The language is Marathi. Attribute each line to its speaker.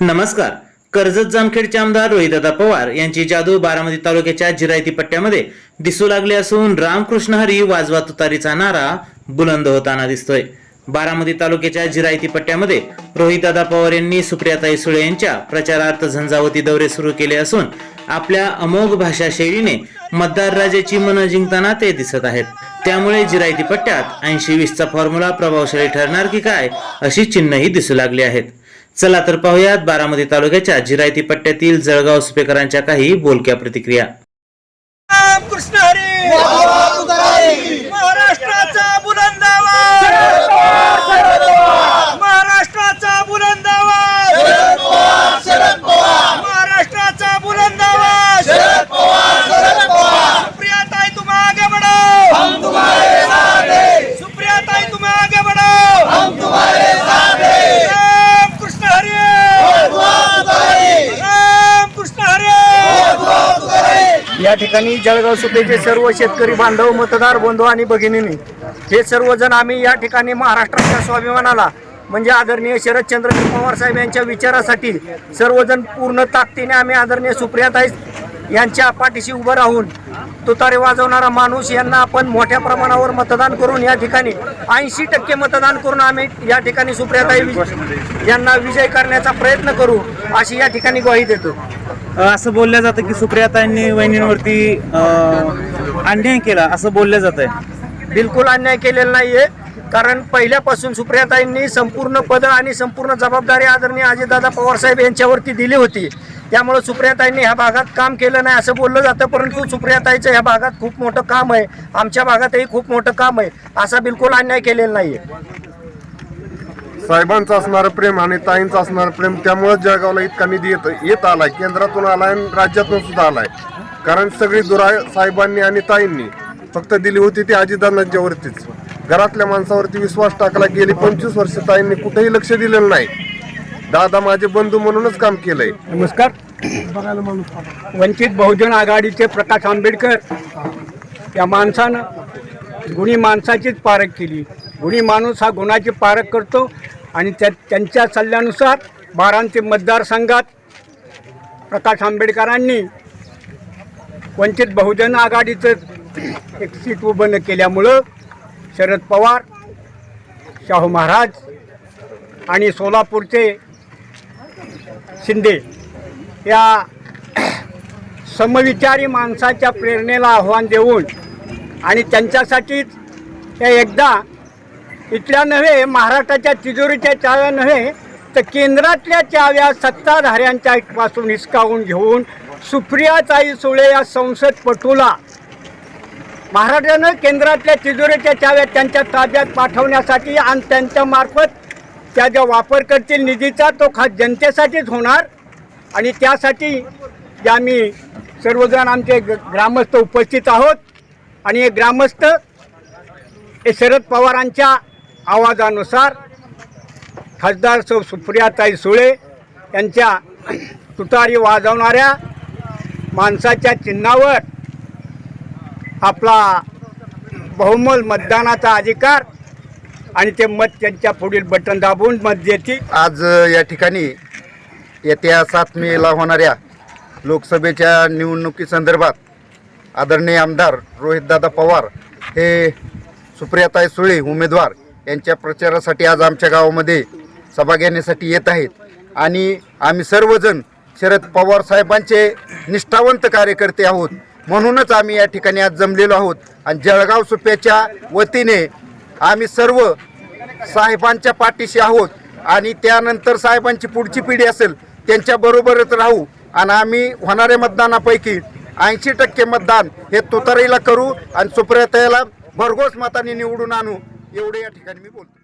Speaker 1: नमस्कार. कर्जत जामखेडचे आमदार रोहितदा पवार यांची जादू बारामती तालुक्याच्या जिरायती पट्ट्यामध्ये दिसू लागली असून रामकृष्ण हरी वाजवा तुतारीचा नारा बुलंद होताना दिसतोय. बारामती तालुक्याच्या जिरायती पट्ट्यामध्ये रोहितदा पवार यांनी सुप्रियाताई सुळे यांच्या प्रचारार्थ झंझावती दौरे सुरू केले असून आपल्या अमोघ भाषा शैलीने मतदार राजाची मनं जिंकताना ते दिसत आहेत. त्यामुळे जिरायती पट्ट्यात ऐंशी वीसचा फॉर्म्युला प्रभावशाली ठरणार की काय अशी चिन्हही दिसू लागली आहेत. चला तर पाहूयात बारामती तालुक्याच्या जिरायती पट्ट्यातील जळगाव सुपेकरांच्या काही बोलक्या प्रतिक्रिया.
Speaker 2: कृष्ण
Speaker 3: या ठिकाणी जळगाव सुपेचे सर्व शेतकरी बांधव मतदार बंधू आणि भगिनींनी हे सर्वजण आम्ही या ठिकाणी महाराष्ट्राच्या स्वाभिमानाला म्हणजे आदरणीय शरदचंद्र पवार साहेब यांच्या विचारासाठी सर्वजण पूर्ण ताकदीने आम्ही आदरणीय सुप्रियाताई यांच्या पाठीशी उभं राहून तुतारे वाजवणारा माणूस यांना आपण मोठ्या प्रमाणावर मतदान करून या ठिकाणी ऐंशी टक्के मतदान करून आम्ही या ठिकाणी सुप्रियाताई यांना विजय करण्याचा प्रयत्न करू अशी या ठिकाणी ग्वाही देतो.
Speaker 4: असं बोललं जातं की सुप्रियाताईंनी वहिनींवरती अन्याय केला असं बोललं जात आहे
Speaker 3: बिलकुल अन्याय केलेला नाहीये. कारण पहिल्यापासून सुप्रियाताईंनी संपूर्ण पद आणि संपूर्ण जबाबदारी आदरणीय अजितदादा पवारसाहेब यांच्यावरती दिली होती. त्यामुळे सुप्रियाताईंनी ह्या भागात काम केलं नाही असं बोललं जातं परंतु सुप्रियाताईचं ह्या भागात खूप मोठं काम आहे. आमच्या भागातही खूप मोठं काम आहे. असा बिलकुल अन्याय केलेला नाही
Speaker 5: साहेबांचं असणारं प्रेम आणि ताईंचं असणारं प्रेम त्यामुळेच जळगावला इतका निधी येत येत आलाय केंद्रातून आलाय आणि राज्यातून सुद्धा आलाय. कारण सगळी दुराय साहेबांनी आणि ताईंनी फक्त दिली होती ती अजितदादांच्या वरतीच. घरातल्या माणसावरती विश्वास टाकला गेली पंचवीस वर्ष ताईंनी कुठेही लक्ष दिलेलं नाही. दादा माझे बंधू म्हणूनच काम केलंय.
Speaker 3: नमस्कार. वंचित बहुजन आघाडीचे प्रकाश आंबेडकर या माणसानं गुणी माणसाचीच पारख केली. गुणी माणूस हा गुणाची पारख करतो आणि त्या त्यांच्या सल्ल्यानुसार बारांचे मतदारसंघात प्रकाश आंबेडकरांनी वंचित बहुजन आघाडीचं एक सीट उभं केल्यामुळं शरद पवार शाहू महाराज आणि सोलापूरचे शिंदे या समविचारी माणसाच्या प्रेरणेला आव्हान देऊन आणि त्यांच्यासाठीच ते एकदा इथल्या नव्हे महाराष्ट्राच्या तिजोरीच्या चाव्या नव्हे तर केंद्रातल्या चाव्या सत्ताधाऱ्यांच्या पासून हिसकावून घेऊन सुप्रियाताई सुळे या संसदपटूला महाराष्ट्रानं केंद्रातल्या तिजोरीच्या चाव्या त्यांच्या ताब्यात पाठवण्यासाठी आणि त्यांच्यामार्फत त्या ज्या वापर करतील निधीचा तो खास जनतेसाठीच होणार. आणि त्यासाठी जे आम्ही सर्वजण आमचे ग- ग्रामस्थ उपस्थित आहोत. आणि हे ग्रामस्थ हे शरद पवारांच्या आवाजानुसार खासदार सौ सुप्रियाताई सुळे यांच्या तुतारी वाजवणाऱ्या माणसाच्या चिन्हावर आपला बहुमल मतदानाचा अधिकार आणि ते मत त्यांच्या पुढील बटन दाबून मत देतील.
Speaker 6: आज या ठिकाणी येत्या सात मेला होणाऱ्या लोकसभेच्या निवडणुकीसंदर्भात आदरणीय आमदार रोहितदादा पवार हे सुप्रियाताई सुळे उमेदवार यांच्या प्रचारासाठी आज आमच्या गावामध्ये सभा घेण्यासाठी येत आहेत. आणि आम्ही सर्वजण शरद पवार साहेबांचे निष्ठावंत कार्यकर्ते आहोत. म्हणूनच आम्ही या ठिकाणी आज जमलेलो आहोत. आणि जळगाव सुप्याच्या वतीने आम्ही सर्व साहेबांच्या पाठीशी आहोत. आणि त्यानंतर साहेबांची पुढची पिढी असेल त्यांच्याबरोबरच राहू. आणि आम्ही होणाऱ्या मतदानापैकी ऐंशी टक्के मतदान हे तुतारीला करू आणि सुप्रियाताईला भरघोस मताने निवडून आणू. एवढे या ठिकाणी मी बोलतो